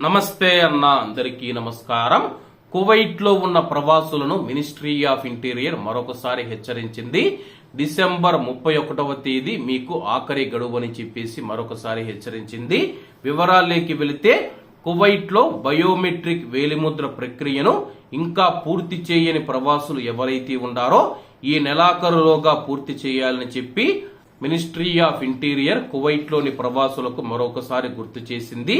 నమస్తే అన్న అందరికీ నమస్కారం. కువైట్లో ఉన్న ప్రవాసులను మినిస్ట్రీ ఆఫ్ ఇంటీరియర్ మరొకసారి హెచ్చరించింది. డిసెంబర్ ముప్పై ఒకటవ తేదీ మీకు ఆఖరి గడువు అని చెప్పేసి మరొకసారి హెచ్చరించింది. వివరాల్లోకి వెళితే కువైట్లో బయోమెట్రిక్ వేలిముద్ర ప్రక్రియను ఇంకా పూర్తి చేయని ప్రవాసులు ఎవరైతే ఉన్నారో ఈ నెలాఖరులోగా పూర్తి చేయాలని చెప్పి మినిస్ట్రీ ఆఫ్ ఇంటీరియర్ కువైట్లోని ప్రవాసులకు మరొకసారి గుర్తు చేసింది.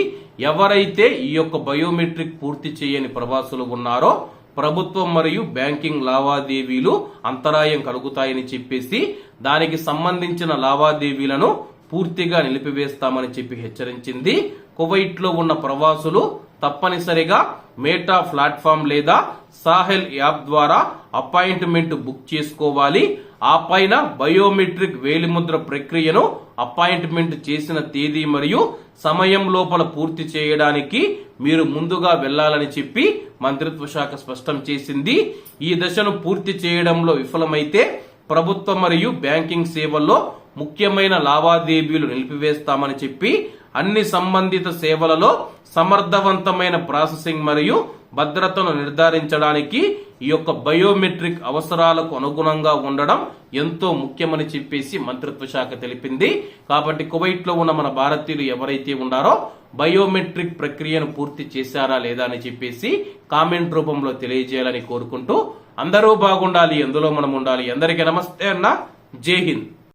ఎవరైతే ఈ యొక్క బయోమెట్రిక్ పూర్తి చేయని ప్రవాసులు ఉన్నారో ప్రభుత్వం మరియు బ్యాంకింగ్ లావాదేవీలు అంతరాయం కలుగుతాయని చెప్పేసి దానికి సంబంధించిన లావాదేవీలను పూర్తిగా నిలిపివేస్తామని చెప్పి హెచ్చరించింది. కువైట్లో ఉన్న ప్రవాసులు తప్పనిసరిగా మేటా ప్లాట్ఫామ్ లేదా సాహెల్ యాప్ ద్వారా అపాయింట్మెంట్ బుక్ చేసుకోవాలి. ఆ పైన బయోమెట్రిక్ వేలిముద్ర ప్రక్రియను అపాయింట్మెంట్ చేసిన తేదీ మరియు సమయం లోపల పూర్తి చేయడానికి మీరు ముందుగా వెళ్ళాలని చెప్పి మంత్రిత్వ శాఖ స్పష్టం చేసింది. ఈ దశను పూర్తి చేయడంలో విఫలమైతే ప్రభుత్వ మరియు బ్యాంకింగ్ సేవల్లో ముఖ్యమైన లావాదేవీలు నిలిపివేస్తామని చెప్పి అన్ని సంబంధిత సేవలలో సమర్థవంతమైన ప్రాసెసింగ్ మరియు భద్రతను నిర్ధారించడానికి ఈ యొక్క బయోమెట్రిక్ అవసరాలకు అనుగుణంగా ఉండడం ఎంతో ముఖ్యమని చెప్పేసి మంత్రిత్వ శాఖ తెలిపింది. కాబట్టి కువైట్లో ఉన్న మన భారతీయులు ఎవరైతే ఉన్నారో బయోమెట్రిక్ ప్రక్రియను పూర్తి చేశారా లేదా అని చెప్పేసి కామెంట్ రూపంలో తెలియజేయాలని కోరుకుంటూ అందరూ బాగుండాలి ఎందులో మనం ఉండాలి. అందరికీ నమస్తే అన్న. జై హింద్.